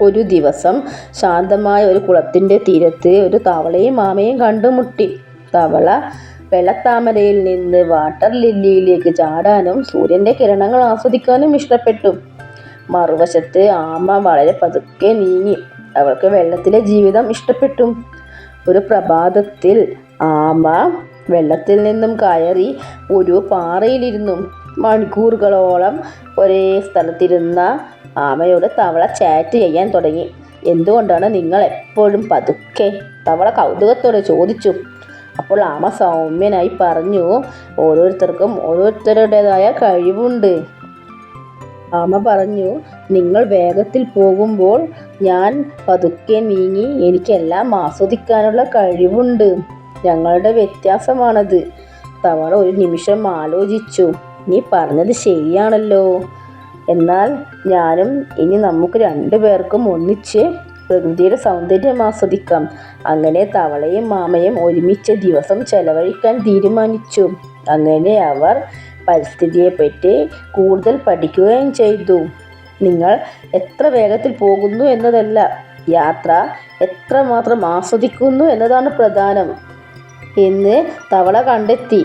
ഒരു ദിവസം ശാന്തമായ ഒരു കുളത്തിന്റെ തീരത്ത് ഒരു തവളയും മാമയും കണ്ടുമുട്ടി. തവള വെള്ളത്താമരയിൽ നിന്ന് വാട്ടർ ലില്ലിയിലേക്ക് ചാടാനും സൂര്യന്റെ കിരണങ്ങൾ ആസ്വദിക്കാനും ഇഷ്ടപ്പെട്ടു. മറുവശത്ത് ആമ വളരെ പതുക്കെ നീങ്ങി. അവൾക്ക് വെള്ളത്തിലെ ജീവിതം ഇഷ്ടപ്പെട്ടു. ഒരു പ്രഭാതത്തിൽ ആമ വെള്ളത്തിൽ നിന്നും കയറി ഒരു പാറയിലിരുന്നു. മണിക്കൂറുകളോളം ഒരേ സ്ഥലത്തിരുന്ന ആമയോട് തവള ചാറ്റ് ചെയ്യാൻ തുടങ്ങി. "എന്തുകൊണ്ടാണ് നിങ്ങൾ എപ്പോഴും പതുക്കെ? " തവള കൗതുകത്തോടെ ചോദിച്ചു. അപ്പോൾ ആമ സൗമ്യനായി പറഞ്ഞു "ഓരോരുത്തർക്കും ഓരോരുത്തരുടേതായ കഴിവുണ്ട്. " ആമ പറഞ്ഞു "നിങ്ങൾ വേഗത്തിൽ പോകുമ്പോൾ ഞാൻ പതുക്കെ നീങ്ങി എനിക്കെല്ലാം ആസ്വദിക്കാനുള്ള കഴിവുണ്ട്. ഞങ്ങളുടെ വ്യത്യാസമാണത്. " തവള ഒരു നിമിഷം ആലോചിച്ചു. "നീ പറഞ്ഞത് ശരിയാണല്ലോ. എന്നാൽ ഞാനും. ഇനി നമുക്ക് രണ്ടുപേർക്കും ഒന്നിച്ച് പ്രകൃതിയുടെ സൗന്ദര്യം ആസ്വദിക്കാം. " അങ്ങനെ തവളയും മാമയും ഒരുമിച്ച് ദിവസം ചെലവഴിക്കാൻ തീരുമാനിച്ചു. അങ്ങനെ അവർ പരിസ്ഥിതിയെപ്പറ്റി കൂടുതൽ പഠിക്കുകയും ചെയ്തു. "നിങ്ങൾ എത്ര വേഗത്തിൽ പോകുന്നു എന്നതല്ല, യാത്ര മാത്രം ആസ്വദിക്കുന്നു എന്നതാണ് പ്രധാനം" എന്ന് തവള കണ്ടെത്തി.